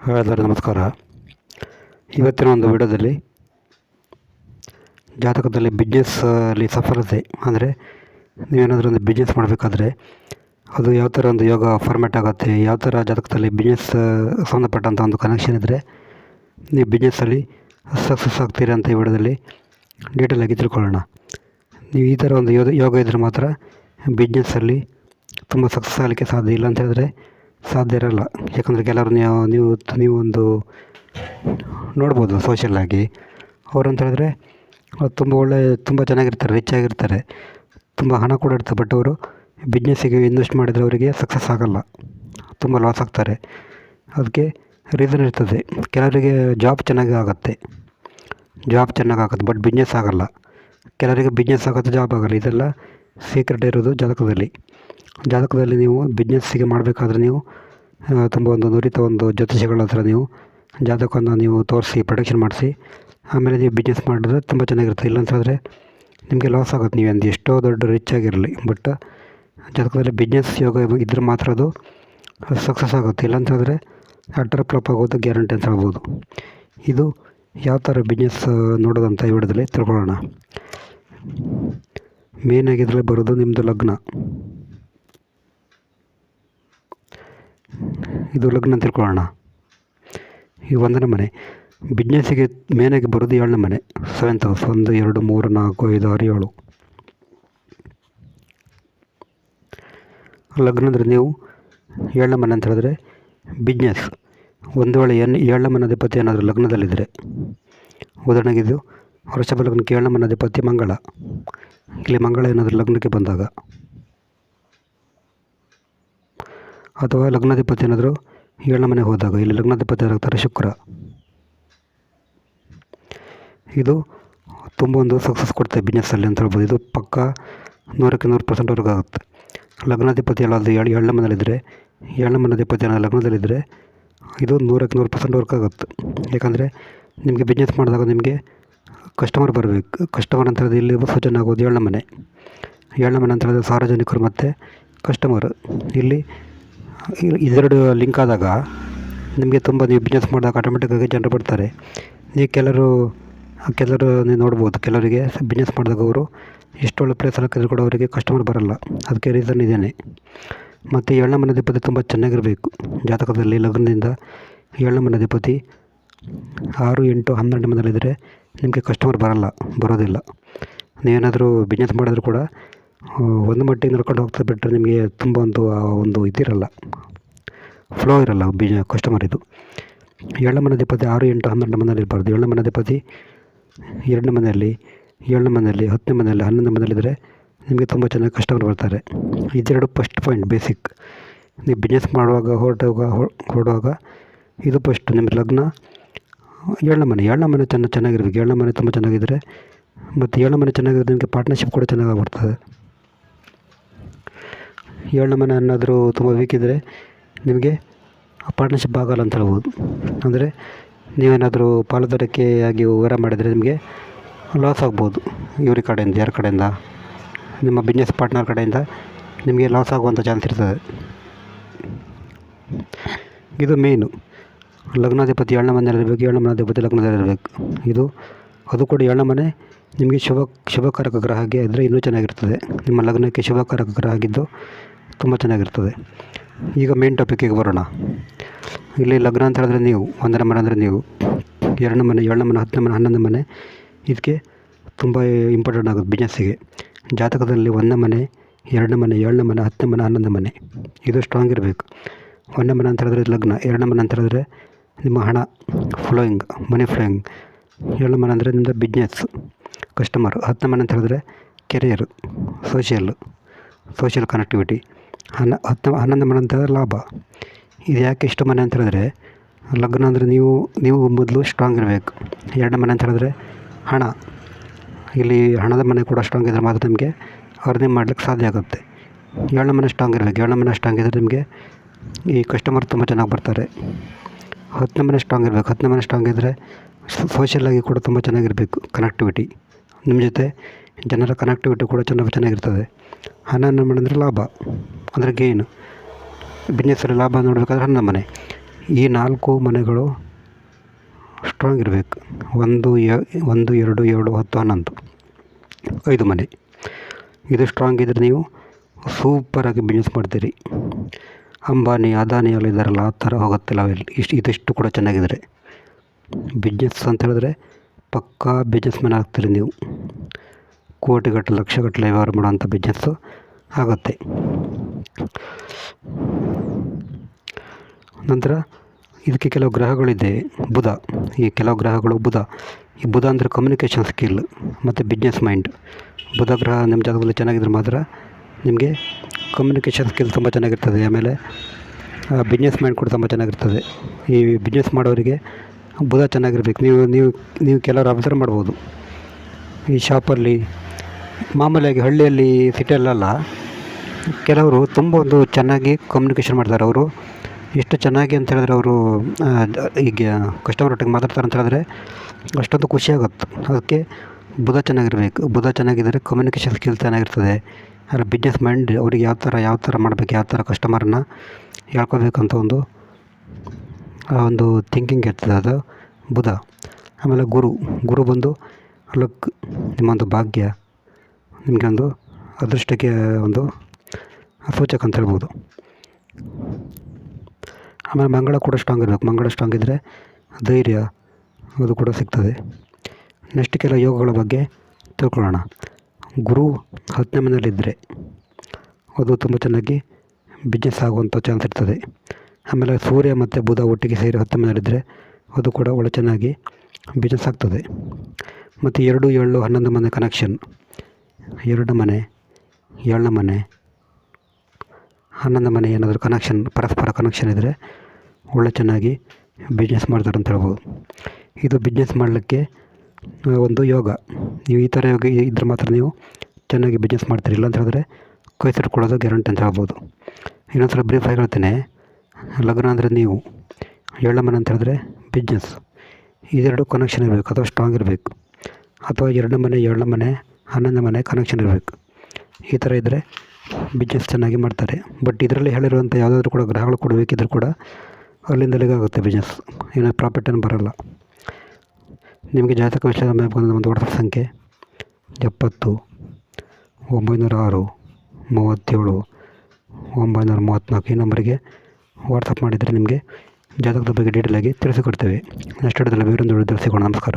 ಎಲ್ಲರಿಗೂ ನಮಸ್ಕಾರ. ಇವತ್ತಿನ ಒಂದು ವಿಡಿಯೋದಲ್ಲಿ ಜಾತಕದಲ್ಲಿ ಬಿಸ್ನೆಸ್ಸಲ್ಲಿ ಸಫಲತೆ ಅಂದರೆ ನೀವೇನಾದರೂ ಒಂದು ಬಿಸ್ನೆಸ್ ಮಾಡಬೇಕಾದ್ರೆ ಅದು ಯಾವ ಥರ ಒಂದು ಯೋಗ ಫಾರ್ಮ್ಯಾಟ್ ಆಗುತ್ತೆ, ಯಾವ ಥರ ಜಾತಕದಲ್ಲಿ ಬಿಸ್ನೆಸ್ ಸಂಬಂಧಪಟ್ಟಂಥ ಒಂದು ಕನೆಕ್ಷನ್ ಇದ್ದರೆ ನೀವು ಬಿಸ್ನೆಸ್ಸಲ್ಲಿ ಸಕ್ಸಸ್ ಆಗ್ತೀರಿ ಅಂತ ಈ ವಿಡಿಯೋದಲ್ಲಿ ಡೀಟೇಲಾಗಿ ತಿಳ್ಕೊಳ್ಳೋಣ. ನೀವು ಈ ಥರ ಒಂದು ಯೋಗ ಯೋಗ ಇದ್ದರೆ ಮಾತ್ರ ಬಿಸ್ನೆಸ್ಸಲ್ಲಿ ತುಂಬ ಸಕ್ಸಸ್ ಆಗಲಿಕ್ಕೆ ಸಾಧ್ಯ ಇಲ್ಲ ಅಂತ ಹೇಳಿದ್ರೆ ಸಾಧ್ಯ ಇರಲ್ಲ. ಯಾಕಂದರೆ ಕೆಲವರು ನೀವು ನೀವು ನೀವು ಒಂದು ನೋಡ್ಬೋದು ಸೋಷಿಯಲ್ಲಾಗಿ ಅವ್ರು ಅಂತ ಹೇಳಿದ್ರೆ ತುಂಬ ಒಳ್ಳೆ, ತುಂಬ ಚೆನ್ನಾಗಿರ್ತಾರೆ ರಿಚ್ ಆಗಿರ್ತಾರೆ. ತುಂಬ ಹಣ ಕೂಡ ಇರ್ತದೆ ಬಟ್ ಅವರು ಬಿಸ್ನೆಸ್ಸಿಗೆ ಇನ್ವೆಸ್ಟ್ ಮಾಡಿದರೆ ಅವರಿಗೆ ಸಕ್ಸಸ್ ಆಗೋಲ್ಲ. ತುಂಬ ಲಾಸ್ ಆಗ್ತಾರೆ. ಅದಕ್ಕೆ ರೀಸನ್ ಇರ್ತದೆ. ಕೆಲವರಿಗೆ ಜಾಬ್ ಚೆನ್ನಾಗಿ ಆಗುತ್ತೆ. ಜಾಬ್ ಚೆನ್ನಾಗಿ ಆಗುತ್ತೆ ಬಟ್ ಬಿಸ್ನೆಸ್ ಆಗೋಲ್ಲ. ಕೆಲವರಿಗೆ ಬಿಸ್ನೆಸ್ ಆಗುತ್ತೆ ಜಾಬ್ ಆಗಲ್ಲ. ಇದೆಲ್ಲ ಸೀಕ್ರೆಟ್ ಇರೋದು ಜಾತಕದಲ್ಲಿ. ಜಾತಕದಲ್ಲಿ ನೀವು ಬಿಸ್ನೆಸ್ಸಿಗೆ ಮಾಡಬೇಕಾದ್ರೆ ನೀವು ತುಂಬ ಒಂದು ನುರಿತ ಒಂದು ಜ್ಯೋತಿಷಿಗಳ ಹತ್ರ ನೀವು ಜಾತಕವನ್ನು ನೀವು ತೋರಿಸಿ ಪ್ರೊಡಕ್ಷನ್ ಮಾಡಿಸಿ, ಆಮೇಲೆ ನೀವು ಬಿಸ್ನೆಸ್ ಮಾಡಿದ್ರೆ ತುಂಬ ಚೆನ್ನಾಗಿರುತ್ತೆ. ಇಲ್ಲ ಅಂತ ಹೇಳಿದ್ರೆ ನಿಮಗೆ ಲಾಸ್ ಆಗುತ್ತೆ ನೀವು ಒಂದು ಎಷ್ಟೋ ದೊಡ್ಡ ರಿಚ್ ಆಗಿರಲಿ ಬಟ್ ಜಾತಕದಲ್ಲಿ ಬಿಸ್ನೆಸ್ ಯೋಗ ಇದ್ದರೆ ಮಾತ್ರ ಅದು ಸಕ್ಸಸ್ ಆಗುತ್ತೆ. ಇಲ್ಲ ಅಂತ ಹೇಳಿದ್ರೆ ಅಡ್ಡರ್ ಫ್ಲಾಪ್ ಆಗೋದು ಗ್ಯಾರಂಟಿ ಅಂತ ಹೇಳ್ಬೋದು. ಇದು ಯಾವ ಥರ ಬಿಸ್ನೆಸ್ ನೋಡೋದಂತ ವಿಡಿಯೋದಲ್ಲಿ ತಿಳ್ಕೊಳ್ಳೋಣ. ಮೇನ್ ಬರೋದು ನಿಮ್ಮದು ಲಗ್ನ. ಇದು ಲಗ್ನ ಅಂತ ತಿಳ್ಕೊಳ್ಳೋಣ. ಈ ಒಂದನೇ ಮನೆ. ಬಿಸ್ನೆಸ್ಸಿಗೆ ಮೇನಾಗಿ ಬರೋದು ಏಳನೇ ಮನೆ. ಸೆವೆಂತ್ ಹೌಸ್ ಒಂದು, ಎರಡು, ಮೂರು, ನಾಲ್ಕು, ಐದು, ಆರು, ಏಳು. ಲಗ್ನ ಅಂದರೆ ನೀವು ಏಳನೇ ಮನೆ ಅಂತ ಹೇಳಿದ್ರೆ ಬಿಸ್ನೆಸ್ ಒಂದು ವೇಳೆ ಏನು ಏಳನೇ ಮನೆ ಅಧಿಪತಿ ಏನಾದರೂ ಲಗ್ನದಲ್ಲಿದ್ದರೆ ಉದಾಹರಣೆಗೆ ಇದು ವೃಷಭ ಲಗ್ನಕ್ಕೆ ಏಳನೇ ಮನೆ ಅಧಿಪತಿ ಮಂಗಳ. ಇಲ್ಲಿ ಮಂಗಳ ಏನಾದರೂ ಲಗ್ನಕ್ಕೆ ಬಂದಾಗ. ಅಥವಾ ಲಗ್ನಾಧಿಪತಿ ಏನಾದರೂ ಏಳನೇ ಮನೆಗೆ ಹೋದಾಗ, ಇಲ್ಲಿ ಲಗ್ನಾಧಿಪತಿ ಯಾರಾಗ್ತಾರೆ? ಶುಕ್ರ. ಇದು ತುಂಬ ಒಂದು ಸಕ್ಸಸ್ ಕೊಡ್ತದೆ ಬಿಸ್ನೆಸ್ಸಲ್ಲಿ ಅಂತ ಹೇಳ್ಬೋದು. ಇದು ಪಕ್ಕ ನೂರಕ್ಕೆ ನೂರು ಪರ್ಸೆಂಟ್ವರೆಗೂ ಆಗುತ್ತೆ. ಲಗ್ನಾಧಿಪತಿ ಎಲ್ಲಾದರೂ ಏಳು ಏಳನೇ ಮನೇಲಿದ್ದರೆ ಏಳನೇ ಅಧಿಪತಿ ಏನಾದ್ರು ಲಗ್ನದಲ್ಲಿದ್ದರೆ, ಇದು ನೂರಕ್ಕೆ ನೂರು ಪರ್ಸೆಂಟ್ ವರ್ಕ್ ಆಗುತ್ತೆ. ಯಾಕಂದರೆ ನಿಮಗೆ ಬಿಸ್ನೆಸ್ ಮಾಡಿದಾಗ ನಿಮಗೆ ಕಸ್ಟಮರ್ ಬರಬೇಕು. ಕಸ್ಟಮರ್ ಅಂತ ಹೇಳಿದ್ರೆ ಇಲ್ಲಿ ಸೂಚನೆ ಆಗೋದು ಏಳನೇ ಮನೆ. ಏಳನೇ ಮನೆ ಅಂತ ಹೇಳಿದ್ರೆ ಸಾರ್ವಜನಿಕರು ಮತ್ತು ಕಸ್ಟಮರ್ ಇಲ್ಲಿ ಇದೆರಡು ಲಿಂಕ್ ಆದಾಗ ನಿಮಗೆ ತುಂಬ ನೀವು ಬಿಸ್ನೆಸ್ ಮಾಡಿದಾಗ ಆಟೋಮೆಟಿಕ್ಕಾಗಿ ಜನರು ಬರ್ತಾರೆ. ನೀವು ಕೆಲವರು ಕೆಲವರು ನೀವು ನೋಡ್ಬೋದು, ಕೆಲವರಿಗೆ ಬಿಸ್ನೆಸ್ ಮಾಡಿದಾಗ ಅವರು ಎಷ್ಟು ಒಳ್ಳೆ ಪ್ಲೇಸ್ ಹಾಕಿದ್ರು ಕೂಡ ಅವರಿಗೆ ಕಸ್ಟಮರ್ ಬರಲ್ಲ. ಅದಕ್ಕೆ ರೀಸನ್ ಇದ್ದೇನೆ ಮತ್ತು ಏಳನೇ ಮನೆ ಅಧಿಪತಿ ತುಂಬ ಚೆನ್ನಾಗಿರಬೇಕು. ಜಾತಕದಲ್ಲಿ ಲಗ್ನದಿಂದ ಏಳನೇ ಮನೆ ಅಧಿಪತಿ ಆರು, ಎಂಟು ಹನ್ನೆರಡು ಮನೆಯಲ್ಲಿದ್ದರೆ ನಿಮಗೆ ಕಸ್ಟಮರ್ ಬರಲ್ಲ, ಬರೋದಿಲ್ಲ. ನೀವೇನಾದರೂ ಬಿಸ್ನೆಸ್ ಮಾಡಿದ್ರು ಕೂಡ ಒಂದು ಮಟ್ಟಿಗೆ ನಡ್ಕೊಂಡು ಹೋಗ್ತಾ ಬಿಟ್ಟರೆ ನಿಮಗೆ ತುಂಬ ಒಂದು ಒಂದು ಇದಿರಲ್ಲ ಫ್ಲೋ ಇರಲ್ಲ ಬಿಜ ಕಸ್ಟಮರ್ ಇದು. ಏಳನೇ ಮನೆ ಅಧಿಪತಿ ಆರು, ಎಂಟು ಹನ್ನೆರಡು ಮನೆಯಲ್ಲಿ ಇರಬಾರ್ದು. ಏಳನೇ ಮನೆ ಅಧಿಪತಿ ಎರಡನೇ ಮನೆಯಲ್ಲಿ, ಏಳನೇ ಮನೆಯಲ್ಲಿ, ಹತ್ತನೇ ಮನೆಯಲ್ಲಿ, ಹನ್ನೊಂದನೇ ಮನೆಯಲ್ಲಿದ್ದರೆ ನಿಮಗೆ ತುಂಬ ಚೆನ್ನಾಗಿ ಕಸ್ಟಮರ್ ಬರ್ತಾರೆ. ಇದೆರಡು ಫಸ್ಟ್ ಪಾಯಿಂಟ್ ಬೇಸಿಕ್ ನೀವು ಬಿಸ್ನೆಸ್ ಮಾಡುವಾಗ ಹೊರಡುವಾಗ ಹೊರಡುವಾಗ ಇದು ಫಸ್ಟ್ ನಿಮ್ಮ ಲಗ್ನ. ಏಳನೇ ಮನೆ ಏಳನೇ ಮನೆ ಚೆನ್ನ, ಚೆನ್ನಾಗಿರ್ಬೇಕು. ಏಳನೇ ಮನೆ ತುಂಬ ಚೆನ್ನಾಗಿದ್ದರೆ ಮತ್ತು ಏಳನೇ ಮನೆ ಚೆನ್ನಾಗಿದ್ರೆ ನಿಮಗೆ ಪಾರ್ಟ್ನರ್ಶಿಪ್ ಕೂಡ ಚೆನ್ನಾಗಿ ಬರ್ತದೆ ಏಳನೇ ಮನೆ ಏನಾದರೂ ತುಂಬ ವೀಕ್ ಇದ್ದರೆ ನಿಮಗೆ ಪಾರ್ಟ್ನರ್ಶಿಪ್ ಆಗಲ್ಲ ಅಂತ ಹೇಳ್ಬೋದು. ಅಂದರೆ ನೀವೇನಾದರೂ ಪಾಲುದಾರಿಕೆ ಆಗಿ ವ್ಯವಹಾರ ಮಾಡಿದರೆ ನಿಮಗೆ ಲಾಸ್ ಆಗ್ಬೋದು. ಇವ್ರ ಕಡೆಯಿಂದ, ಯಾರ ಕಡೆಯಿಂದ? ನಿಮ್ಮ ಬಿಸ್ನೆಸ್ ಪಾರ್ಟ್ನರ್ ಕಡೆಯಿಂದ ನಿಮಗೆ ಲಾಸ್ ಆಗುವಂಥ ಚಾನ್ಸ್ ಇರ್ತದೆ. ಇದು ಮೇಯ್ನು ಲಗ್ನಾಧಿಪತಿ ಏಳನೇ ಮನೆಯಲ್ಲಿರಬೇಕು ಏಳನೇ ಮನಾಧಿಪತಿ ಲಗ್ನದಲ್ಲಿರಬೇಕು ಇದು, ಅದು ಕೂಡ ಏಳನೇ ಮನೆ ನಿಮಗೆ ಶುಭ, ಶುಭಕಾರಕ ಗ್ರಹ ಆಗಿ ಆದರೆ ಇನ್ನೂ ಚೆನ್ನಾಗಿರ್ತದೆ. ನಿಮ್ಮ ಲಗ್ನಕ್ಕೆ ಶುಭಕಾರಕ ಗ್ರಹ ಆಗಿದ್ದು ತುಂಬ ಚೆನ್ನಾಗಿರ್ತದೆ. ಈಗ ಮೇನ್ ಟಾಪಿಕ್ಕಿಗೆ ಬರೋಣ. ಇಲ್ಲಿ ಲಗ್ನ ಅಂತ ಹೇಳಿದ್ರೆ ನೀವು, ಒಂದನೇ ಮನೆ ಅಂದರೆ ನೀವು, ಎರಡನೇ ಮನೆ, ಏಳನೇ ಮನೆ, ಹತ್ತನೇ ಮನೆ ಹನ್ನೊಂದನೇ ಮನೆ, ಇದಕ್ಕೆ ತುಂಬ ಇಂಪಾರ್ಟೆಂಟ್ ಆಗುತ್ತೆ ಬಿಸ್ನೆಸ್ಸಿಗೆ ಜಾತಕದಲ್ಲಿ ಒಂದನೇ ಮನೆ, ಎರಡನೇ ಮನೆ, ಏಳನೇ ಮನೆ, ಹತ್ತನೇ ಮನೆ ಹನ್ನೊಂದನೇ ಮನೆ, ಇದು ಸ್ಟ್ರಾಂಗ್ ಇರಬೇಕು. ಒಂದನೇ ಮನೆ ಅಂತ ಹೇಳಿದ್ರೆ ಲಗ್ನ, ಎರಡನೇ ಮನೆ ಅಂತ ಹೇಳಿದ್ರೆ ನಿಮ್ಮ ಹಣ ಫ್ಲೋಯಿಂಗ್ ಮನಿ ಫ್ಲೋಯಿಂಗ್ ಏಳನೇ ಮನೆ ಅಂದರೆ ನಿಮ್ಮದು ಬಿಸ್ನೆಸ್ ಕಸ್ಟಮರ್ ಹತ್ತನೇ ಮನೆ ಅಂತ ಹೇಳಿದ್ರೆ ಕೆರಿಯರ್ ಸೋಷಿಯಲ್ ಸೋಷಿಯಲ್ ಕನೆಕ್ಟಿವಿಟಿ ಹನ್ನ ಹತ್ತು ಹನ್ನೊಂದು ಮನೆ ಅಂತ ಲಾಭ. ಇದು ಯಾಕೆ ಇಷ್ಟು ಮನೆ ಅಂತ ಹೇಳಿದ್ರೆ, ಲಗ್ನ ಅಂದರೆ ನೀವು ನೀವು ಮೊದಲು ಸ್ಟ್ರಾಂಗ್ ಇರಬೇಕು. ಎರಡನೇ ಮನೆ ಅಂತ ಹೇಳಿದ್ರೆ ಹಣ. ಇಲ್ಲಿ ಹಣದ ಮನೆ ಕೂಡ ಸ್ಟ್ರಾಂಗ್ ಇದ್ದರೆ ಮಾತ್ರ ನಿಮಗೆ ಅರ್ನಿಂಗ್ ಮಾಡ್ಲಿಕ್ಕೆ ಸಾಧ್ಯ ಆಗುತ್ತೆ. ಏಳನೇ ಮನೆ ಸ್ಟ್ರಾಂಗ್ ಇರಬೇಕು. ಏಳನೇ ಮನೆ ಸ್ಟ್ರಾಂಗ್ ಇದ್ದರೆ ನಿಮಗೆ ಈ ಕಸ್ಟಮರ್ ತುಂಬ ಚೆನ್ನಾಗಿ ಬರ್ತಾರೆ. ಹತ್ತನೇ ಮನೆ ಸ್ಟ್ರಾಂಗ್ ಇರಬೇಕು. ಹತ್ತನೇ ಮನೆ ಸ್ಟ್ರಾಂಗ್ ಇದ್ದರೆ ಸೋಷಿಯಲಾಗಿ ಕೂಡ ತುಂಬ ಚೆನ್ನಾಗಿರಬೇಕು. ಕನೆಕ್ಟಿವಿಟಿ ನಿಮ್ಮ ಜೊತೆ ಜನರ ಕನೆಕ್ಟಿವಿಟಿ ಕೂಡ ಚೆನ್ನಾಗಿ ಚೆನ್ನಾಗಿರ್ತದೆ. ಹಣ ಮನೆ ಅಂದರೆ ಲಾಭ, ಅಂದರೆ ಗೇನು ಬಿಸ್ನೆಸ್ಸಲ್ಲಿ ಲಾಭ ನೋಡಬೇಕಾದ್ರೆ ಹಣ ಮನೆ. ಈ ನಾಲ್ಕು ಮನೆಗಳು ಸ್ಟ್ರಾಂಗ್ ಇರಬೇಕು. ಒಂದು ಎ ಒಂದು, ಎರಡು, ಏಳು, ಹತ್ತು, ಹನ್ನೊಂದು. ಐದು ಮನೆ. ಇದು ಸ್ಟ್ರಾಂಗ್ ಇದ್ದರೆ ನೀವು ಸೂಪರಾಗಿ ಬಿಸ್ನೆಸ್ ಮಾಡ್ತೀರಿ. ಅಂಬಾನಿ, ಅದಾನಿ ಎಲ್ಲ ಇದ್ದಾರಲ್ಲ, ಆ ಥರ ಹೋಗುತ್ತೆ ಅವೆಲ್ಲ ಇಷ್ಟು, ಇದಿಷ್ಟು ಕೂಡ ಚೆನ್ನಾಗಿದ್ರೆ. ಬಿಸ್ನೆಸ್ ಅಂತ ಹೇಳಿದ್ರೆ ಪಕ್ಕಾ ಬಿಸ್ನೆಸ್ ಮ್ಯಾನ್ ಆಗ್ತೀರಿ ನೀವು. ಕೋಟಿಗಟ್ಟಲೆ ಲಕ್ಷಗಟ್ಟಲೆ ವ್ಯವಹಾರ ಮಾಡೋವಂಥ ಬಿಸ್ನೆಸ್ಸು ಆಗುತ್ತೆ. ನಂತರ ಇದಕ್ಕೆ ಕೆಲವು ಗ್ರಹಗಳಿದೆ ಬುಧ. ಈ ಕೆಲವು ಗ್ರಹಗಳು ಬುಧ. ಈ ಬುಧ ಅಂದರೆ ಕಮ್ಯುನಿಕೇಷನ್ ಸ್ಕಿಲ್ ಮತ್ತು ಬಿಸ್ನೆಸ್ ಮೈಂಡ್ ಬುಧ ಗ್ರಹ ನಿಮ್ಮ ಜಾಗದಲ್ಲಿ ಚೆನ್ನಾಗಿದ್ರೆ ಮಾತ್ರ ನಿಮಗೆ ಕಮ್ಯುನಿಕೇಷನ್ ಸ್ಕಿಲ್ ತುಂಬ ಚೆನ್ನಾಗಿರ್ತದೆ. ಆಮೇಲೆ ಬಿಸ್ನೆಸ್ ಮೈಂಡ್ ಕೂಡ ತುಂಬ ಚೆನ್ನಾಗಿರ್ತದೆ. ಈ ಬಿಸ್ನೆಸ್ ಮಾಡೋರಿಗೆ ಬುಧ ಚೆನ್ನಾಗಿರ್ಬೇಕು. ನೀವು ನೀವು ನೀವು ಕೆಲವರು ಅಬ್ಸರ್ವ್ ಮಾಡ್ಬೋದು. ಈ ಶಾಪಲ್ಲಿ ಮಾಮೂಲಿಯಾಗಿ ಹಳ್ಳಿಯಲ್ಲಿ ಸಿಟಿಯಲ್ಲೆಲ್ಲ ಕೆಲವರು ತುಂಬ ಒಂದು ಚೆನ್ನಾಗಿ ಕಮ್ಯುನಿಕೇಷನ್ ಮಾಡ್ತಾರೆ ಅವರು. ಎಷ್ಟು ಚೆನ್ನಾಗಿ ಅಂತ ಹೇಳಿದ್ರೆ ಅವರು ಈಗ ಕಸ್ಟಮರ್ ಒಟ್ಟಿಗೆ ಮಾತಾಡ್ತಾರೆ ಅಂತ ಹೇಳಿದ್ರೆ ಅಷ್ಟೊಂದು ಖುಷಿಯಾಗುತ್ತೆ ಅದಕ್ಕೆ ಬುಧ ಚೆನ್ನಾಗಿರಬೇಕು. ಬುಧ ಚೆನ್ನಾಗಿದ್ದರೆ ಕಮ್ಯುನಿಕೇಷನ್ ಸ್ಕಿಲ್ ಚೆನ್ನಾಗಿರ್ತದೆ. ಅದರ ಬಿಸ್ನೆಸ್ ಮೈಂಡ್ ಅವ್ರಿಗೆ ಯಾವ ಥರ ಯಾವ ಥರ ಮಾಡಬೇಕು, ಯಾವ ಥರ ಕಸ್ಟಮರನ್ನ ಹೇಳ್ಕೊಬೇಕಂತ ಒಂದು, ಆ ಒಂದು ಥಿಂಕಿಂಗ್ ಇರ್ತದೆ ಅದು. ಬುಧ. ಆಮೇಲೆ ಗುರು. ಗುರು ಬಂದು, ಲಕ್, ನಿಮ್ಮೊಂದು ಭಾಗ್ಯ. ನಿಮಗೆ ಒಂದು ಅದೃಷ್ಟಕ್ಕೆ ಒಂದು ಸೂಚಕ ಅಂತ ಹೇಳ್ಬೋದು. ಆಮೇಲೆ ಮಂಗಳ ಕೂಡ ಸ್ಟ್ರಾಂಗ್ ಇರಬೇಕು. ಮಂಗಳ ಸ್ಟ್ರಾಂಗ್ ಇದ್ದರೆ ಧೈರ್ಯ ಅದು ಕೂಡ ಸಿಗ್ತದೆ. ನೆಕ್ಸ್ಟ್ ಕೆಲ ಯೋಗಗಳ ಬಗ್ಗೆ ತಿಳ್ಕೊಳ್ಳೋಣ. ಗುರು ಹತ್ತನೇ ಮನೆಯಲ್ಲಿದ್ದರೆ ಅದು ತುಂಬ ಚೆನ್ನಾಗಿ ಬಿಸ್ನೆಸ್ ಆಗುವಂಥ ಚಾನ್ಸ್ ಇರ್ತದೆ. ಆಮೇಲೆ ಸೂರ್ಯ ಮತ್ತು ಬುಧ ಒಟ್ಟಿಗೆ ಸೇರಿ ಹತ್ತನೇ ಮನೆಯಲ್ಲಿದ್ದರೆ ಅದು ಕೂಡ ಒಳ್ಳೆ ಚೆನ್ನಾಗಿ ಬಿಸ್ನೆಸ್ ಆಗ್ತದೆ. ಮತ್ತು ಎರಡು, ಏಳು, ಹನ್ನೊಂದು ಮನೆ ಕನೆಕ್ಷನ್ ಎರಡು ಮನೆ, ಏಳನೇ ಮನೆ ಹನ್ನೊಂದು ಮನೆ ಏನಾದರೂ ಕನೆಕ್ಷನ್ ಪರಸ್ಪರ ಕನೆಕ್ಷನ್ ಇದ್ದರೆ ಒಳ್ಳೆ ಚೆನ್ನಾಗಿ ಬಿಸ್ನೆಸ್ ಮಾಡ್ತಾರೆ ಅಂತ ಹೇಳ್ಬೋದು. ಇದು ಬಿಸ್ನೆಸ್ ಮಾಡಲಿಕ್ಕೆ ಒಂದು ಯೋಗ. ನೀವು ಈ ಥರ ಯೋಗ ಇದ್ರೆ ಮಾತ್ರ ನೀವು ಚೆನ್ನಾಗಿ ಬಿಸ್ನೆಸ್ ಮಾಡ್ತೀರಿ. ಇಲ್ಲ ಅಂತ ಹೇಳಿದ್ರೆ ಕೈ ಸುಟ್ಕೊಳ್ಳೋದು ಗ್ಯಾರಂಟಿ ಅಂತ ಹೇಳ್ಬೋದು. ಇನ್ನೊಂದು ಸಲ ಬ್ರೀಫಾಗಿ ಹೇಳ್ತೇನೆ. ಲಗ್ನ ಅಂದರೆ ನೀವು, ಏಳನೇ ಮನೆ ಅಂತ ಹೇಳಿದ್ರೆ ಬಿಸ್ನೆಸ್ ಇದೆರಡು ಕನೆಕ್ಷನ್ ಇರಬೇಕು. ಅಥವಾ ಸ್ಟ್ರಾಂಗ್ ಇರಬೇಕು. ಅಥವಾ ಎರಡನೇ ಮನೆ, ಏಳನೇ ಮನೆ ಹನ್ನೊಂದನೇ ಮನೆ ಕನೆಕ್ಷನ್ ಇರಬೇಕು. ಈ ಥರ ಇದ್ದರೆ ಬಿಸ್ನೆಸ್ ಚೆನ್ನಾಗಿ ಮಾಡ್ತಾರೆ. ಬಟ್ ಇದರಲ್ಲಿ ಹೇಳಿರುವಂಥ ಯಾವುದಾದ್ರೂ ಕೂಡ ಗ್ರಹಗಳು ಕೊಡಬೇಕಿದ್ರೂ ಕೂಡ ಅಲ್ಲಿಂದಲೇ ಆಗುತ್ತೆ ಬಿಸ್ನೆಸ್ ಏನೋ ಪ್ರಾಫಿಟ್ ಏನು ಬರೋಲ್ಲ. ನಿಮಗೆ ಜಾತಕ ವಿಷಯದ ಬಂದ ಒಂದು ವಾಟ್ಸಪ್ ಸಂಖ್ಯೆ. ಎಪ್ಪತ್ತು ಒಂಬೈನೂರ ಆರು ಮೂವತ್ತೇಳು ಒಂಬೈನೂರ ಮೂವತ್ತ್ನಾಲ್ಕು ಈ ನಂಬರಿಗೆ ವಾಟ್ಸಪ್ ಮಾಡಿದರೆ ನಿಮಗೆ ಜಾತಕದ ಬಗ್ಗೆ ಡೀಟೇಲಾಗಿ ತಿಳಿಸಿಕೊಡ್ತೇವೆ. ನೆಕ್ಸ್ಟ್ ಹಿಡಿದಲ್ಲಿ ಬೇರೊಂದು ತಿಳಿಸಿಕೊಡೋಣ ನಮಸ್ಕಾರ.